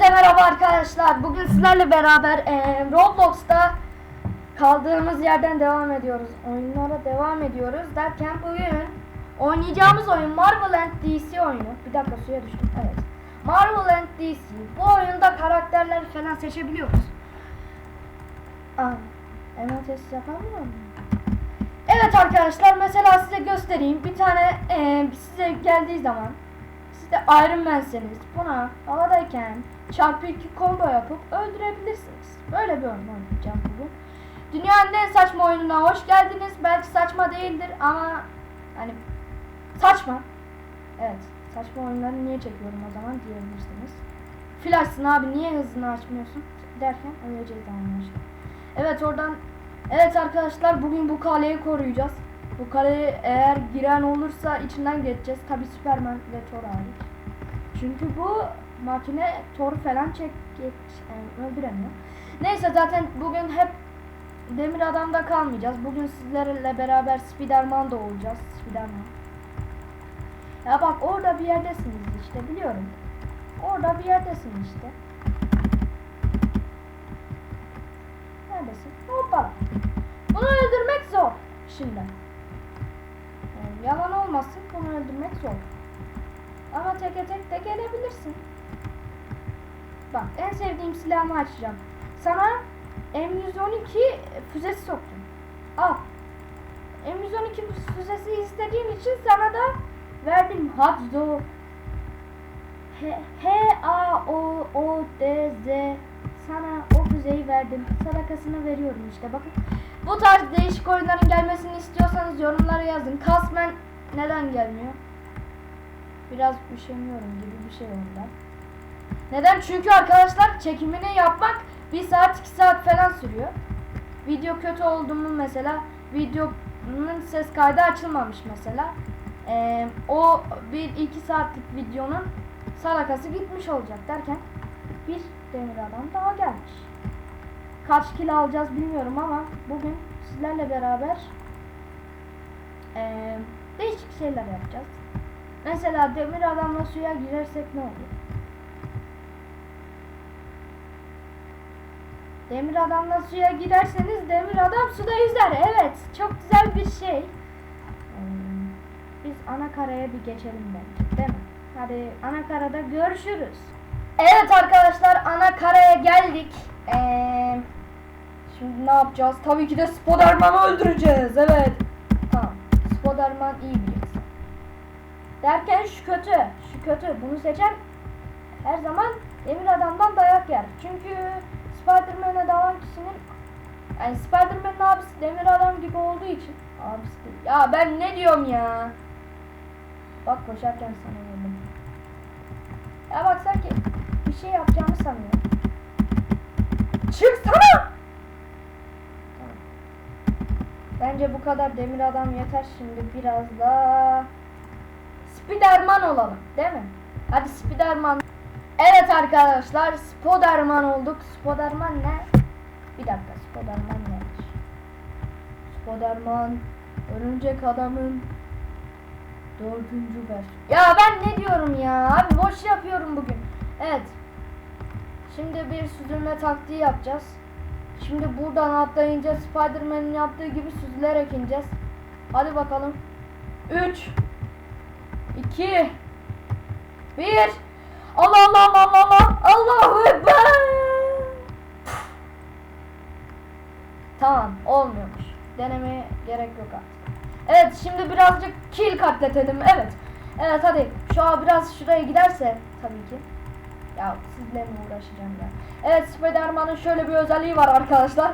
Hepinize merhaba arkadaşlar. Bugün sizlerle beraber eee, Roblox'ta kaldığımız yerden devam ediyoruz. Oyunlara devam ediyoruz derken bugün oynayacağımız oyun Marvel and DC oyunu. Bir dakika suya düştüm. Evet. Marvel and DC. Bu oyunda karakterler falan seçebiliyoruz. Aa, hemen test yapamıyor muyum? Evet arkadaşlar mesela size göstereyim. Bir tane eee, size geldiği zaman siz de Iron Man'seniz buna havadayken çarpı 2 combo yapıp öldürebilirsiniz. Böyle bir oyun oynayacağım bugün. Dünyanın en saçma oyununa hoş geldiniz. Belki saçma değildir ama hani saçma. Evet saçma oyunları niye çekiyorum o zaman diyebilirsiniz. Flash'sın abi niye hızını açmıyorsun derken öleceğiz anlaştık. Evet oradan Evet arkadaşlar bugün bu kaleyi koruyacağız. Bu kaleye eğer giren olursa içinden geçeceğiz. Tabi Superman ve Thor hariç. Çünkü bu makine Thor falan çek geç, yani öldüremiyor. Neyse zaten bugün hep Demir Adam'da kalmayacağız. Bugün sizlerle beraber Spiderman da olacağız. Spiderman. Ya bak orada bir yerdesiniz işte biliyorum. Orada bir yerdesin işte. Neredesin? Hoppa. Bunu öldürmek zor. Şimdi. Yalan olmasın bunu öldürmek zor. Ama teke tek de gelebilirsin. Bak en sevdiğim silahımı açacağım. Sana M112 füzesi soktum. Al. M112 füzesi istediğin için sana da verdim. Hadzo. H, H A O O D Z sana o füzeyi verdim. Sadakasını veriyorum işte bakın. Bu tarz değişik oyunların gelmesini istiyorsanız yorumlara yazın. Kasmen neden gelmiyor? Biraz üşeniyorum gibi bir şey onda. Neden? Çünkü arkadaşlar çekimini yapmak 1 saat 2 saat falan sürüyor. Video kötü oldu mu mesela videonun ses kaydı açılmamış mesela. Ee, o 1-2 saatlik videonun salakası gitmiş olacak derken bir demir adam daha gelmiş. Kaç kilo alacağız bilmiyorum ama bugün sizlerle beraber eee, değişik şeyler yapacağız. Mesela demir adamla suya girersek ne olur? Demir adamla suya girerseniz demir adam suda yüzer. Evet, çok güzel bir şey. Biz ana karaya bir geçelim bence, değil mi? Hadi ana karada görüşürüz. Evet arkadaşlar ana karaya geldik. Eee Şimdi ne yapacağız? Tabii ki de Spiderman'ı öldüreceğiz. Evet. Tamam. Spiderman iyi bir insan. Derken şu kötü. Şu kötü. Bunu seçen her zaman Demir Adam'dan dayak yer. Çünkü Spiderman'e dalan kişinin yani Spiderman'ın abisi Demir Adam gibi olduğu için abisi değil. Ya ben ne diyorum ya? Bak koşarken sana. Ya bak sanki bir şey yapacağımı sanıyor. Çıksana! Bence bu kadar demir adam yeter şimdi biraz da Spiderman olalım değil mi? Hadi Spiderman. Evet arkadaşlar Spiderman olduk. Spiderman ne? Bir dakika Spiderman ne? Spiderman Örümcek Adam'ın dördüncü versiyonu. Ya ben ne diyorum ya? Abi boş yapıyorum bugün. Evet. Şimdi bir süzülme taktiği yapacağız. Şimdi buradan atlayınca Spider-Man'in yaptığı gibi süzülerek ineceğiz. Hadi bakalım. 3 2 1 Allah Allah Allah Allah Allah Allahu Ekber Tamam olmuyormuş. Denemeye gerek yok artık. Evet şimdi birazcık kill katletelim. Evet. Evet hadi. Şu an biraz şuraya giderse tabii ki. Ya sizle mi uğraşacağım ya? Evet Spiderman'ın şöyle bir özelliği var arkadaşlar.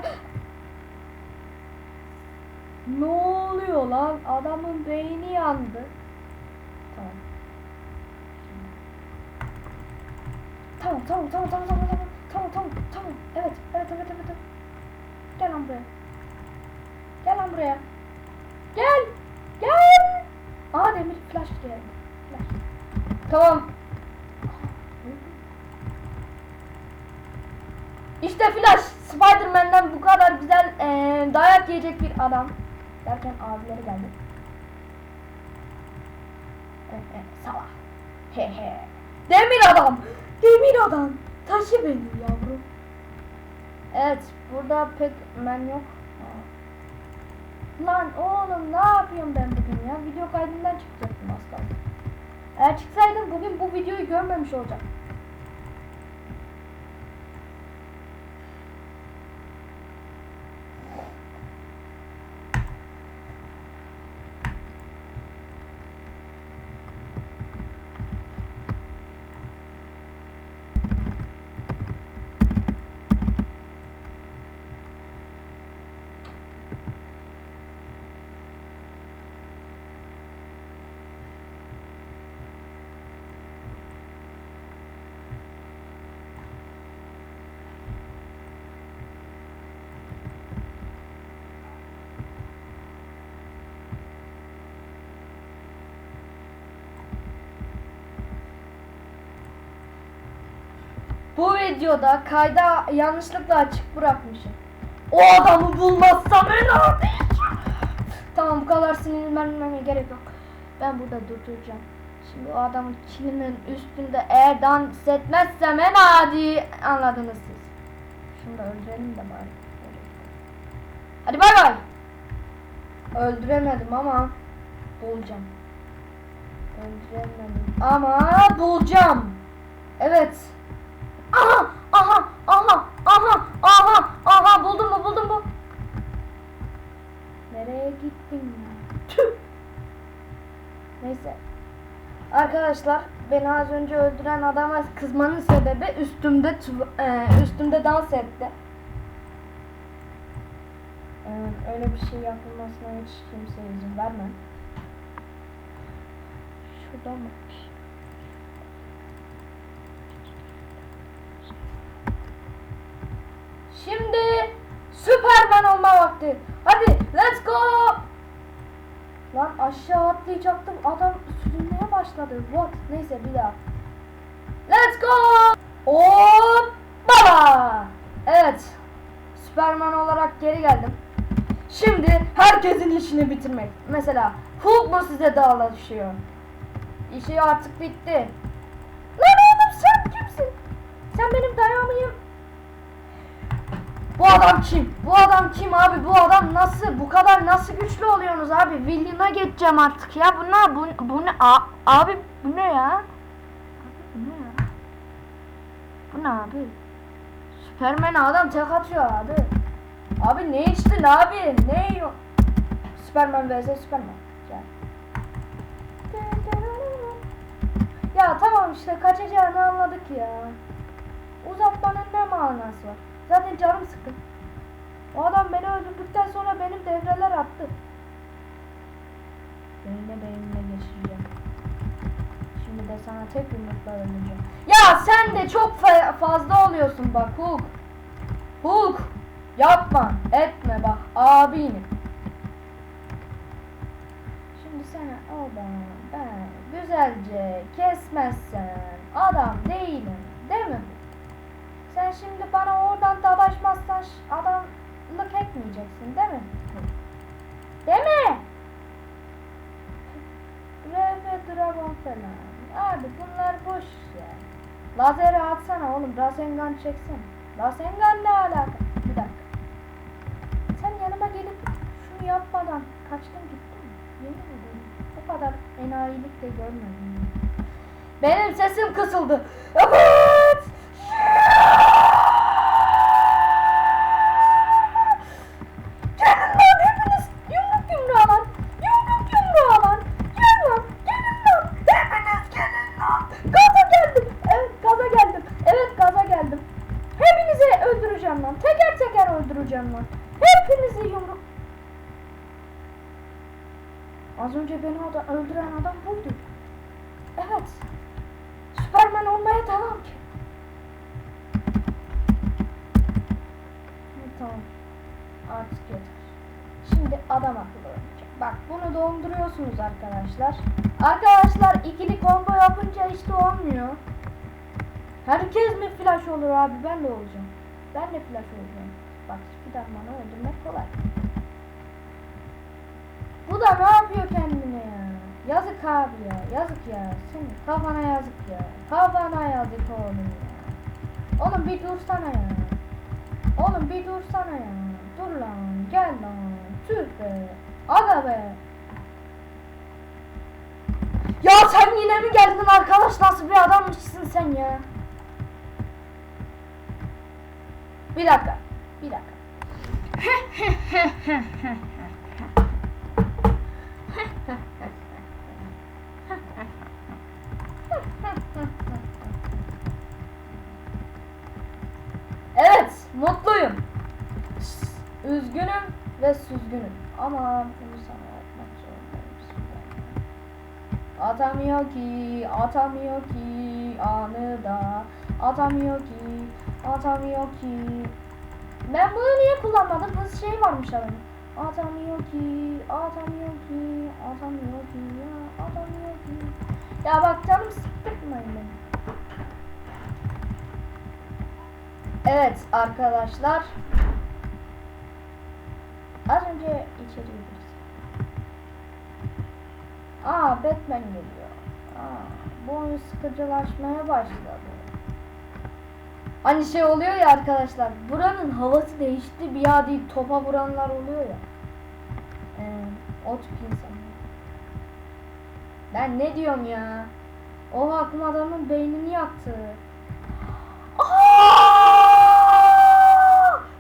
Ne oluyor lan? Adamın beyni yandı. Tamam. Tamam tamam tamam tamam tamam tamam tamam tamam tamam evet evet evet evet. Gel lan buraya. Gel lan buraya. Gel. Gel. Aa demir flash geldi. Flash. Tamam. İşte Flash Spider-Man'den bu kadar güzel eee, dayak yiyecek bir adam. Derken abileri geldi. Evet, evet. He he. Demir adam. Demir adam. Taşı beni yavrum. Evet burada pek men yok. Lan oğlum ne yapıyorum ben bugün ya? Video kaydından çıkacaktım az kaldı. Eğer çıksaydım bugün bu videoyu görmemiş olacak. Bu videoda kayda yanlışlıkla açık bırakmışım. O adamı bulmazsam ben ağlayacağım. Tamam bu kadar sinirlenmeme gerek yok. Ben burada durduracağım. Şimdi o adamın kilinin üstünde eğer dans etmezsem en adi anladınız siz. Şunu da öldürelim de bari. Hadi bay bay. Öldüremedim ama bulacağım. Öldüremedim ama bulacağım. Evet. Aha, aha, aha, aha, aha, aha buldum mu buldum mu? Nereye gittin ya? Tüh. Neyse. Arkadaşlar beni az önce öldüren adama kızmanın sebebi üstümde e, üstümde dans etti. E, öyle bir şey yapılmasına hiç kimseye izin vermem. Şurada mı? Şimdi Süperman olma vakti. Hadi let's go. Lan aşağı atlayacaktım. Adam sürünmeye başladı. What? Neyse bir daha. Let's go. Hop baba. Evet. Süperman olarak geri geldim. Şimdi herkesin işini bitirmek. Mesela Hulk mu size dağla? İşi artık bitti. Lan oğlum sen kimsin? Sen benim dayağımıyım. Bu adam kim? Bu adam kim abi? Bu adam nasıl? Bu kadar nasıl güçlü oluyorsunuz abi? Villain'a geçeceğim artık ya. Bu ne? Bu, bu ne? A- abi bu ne ya? Bu ne ya? Bu ne abi? Süpermen'e adam tek atıyor abi. Abi ne içtin abi? Ne yiyor? Süpermen vs Süpermen. Ya tamam işte kaçacağını anladık ya. Uzatmanın ne manası var? Zaten canım sıkkın. O adam beni öldürdükten sonra benim devreler attı. Beynine beynine geçireceğim. Şimdi de sana tek yumrukla öldüreceğim. Ya sen de çok fa- fazla oluyorsun bak Hulk. Hulk. Yapma. Etme bak abinim. Şimdi seni oradan ben güzelce kesmezsen adam değilim. Değil mi? Şimdi bana oradan dadaşmazsan ş- adamlık etmeyeceksin değil mi? Değil mi? RF Dragon falan. Abi bunlar boş ya. Lazeri atsana oğlum. Rasengan çeksin. Rasengan ne alaka? Bir dakika. Sen yanıma gelip şunu yapmadan kaçtın gittin mi? Yemin ederim. O kadar enayilik de görmedim. Benim sesim kısıldı. Evet. Öldüreceğim lan. Teker teker öldüreceğim lan. Hepinizi yumruk. Az önce beni ada- öldüren adam buydu. Evet. Süperman olmaya devam ki. Tamam. Artık yeter. Şimdi adam akıllı oynayacak. Bak bunu donduruyorsunuz arkadaşlar. Arkadaşlar ikili combo yapınca işte olmuyor. Herkes mi flash olur abi? Ben de olacağım. De flash olacağım. Bak Spiderman'ı öldürmek kolay. Bu da ne yapıyor kendine ya? Yazık abi ya. Yazık ya. Senin kafana yazık ya. Kafana yazık oğlum ya. Oğlum bir dursana ya. Oğlum bir dursana ya. Dur lan. Gel lan. Tüh be. Aga be. Ya sen yine mi geldin arkadaş? Nasıl bir adammışsın sen ya? Bir dakika. Bir dakika. Evet, mutluyum. Üzgünüm ve süzgünüm. Ama bunu sana yapmak zorundayım. Atamıyor ki, atamıyor ki anı da. Atamıyor ki, atamıyor ki. Ben bunu niye kullanmadım? Hız şey varmış adamın. Atamıyor ki, atamıyor ki, atamıyor ki, ya atamıyor ki. Ya bak canım sıkmayın beni. Evet arkadaşlar. Az önce içeri girdik. Aa Batman geliyor. Aa, bu oyun sıkıcılaşmaya başladı. Hani şey oluyor ya arkadaşlar. Buranın havası değişti. Bir ya değil topa vuranlar oluyor ya. Ee, o tip insanlar. Ben ne diyorum ya? O hakim adamın beynini yaktı.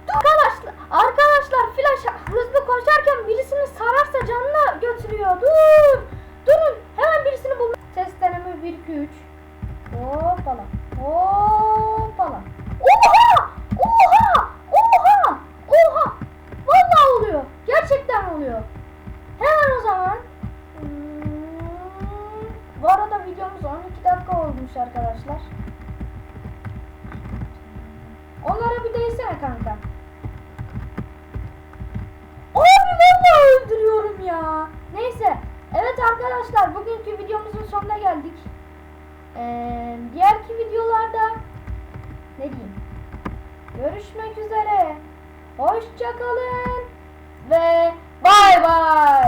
Arkadaşlar, arkadaşlar flash hızlı koşarken birisini sararsa canına götürüyor. Dur. Durun. Hemen birisini bulma. Test deneme 1 2 3. Hoppala. Hoppala. Oha! Oha! Oha! Oha! Vallahi oluyor. Gerçekten oluyor. Hemen o zaman. Hmm, Bu arada videomuz 12 dakika olmuş arkadaşlar. Değsene kanka. Abi vallahi öldürüyorum ya. Neyse. Evet arkadaşlar bugünkü videomuzun sonuna geldik. Ee, diğerki videolarda ne diyeyim? Görüşmek üzere. Hoşçakalın ve bay bay.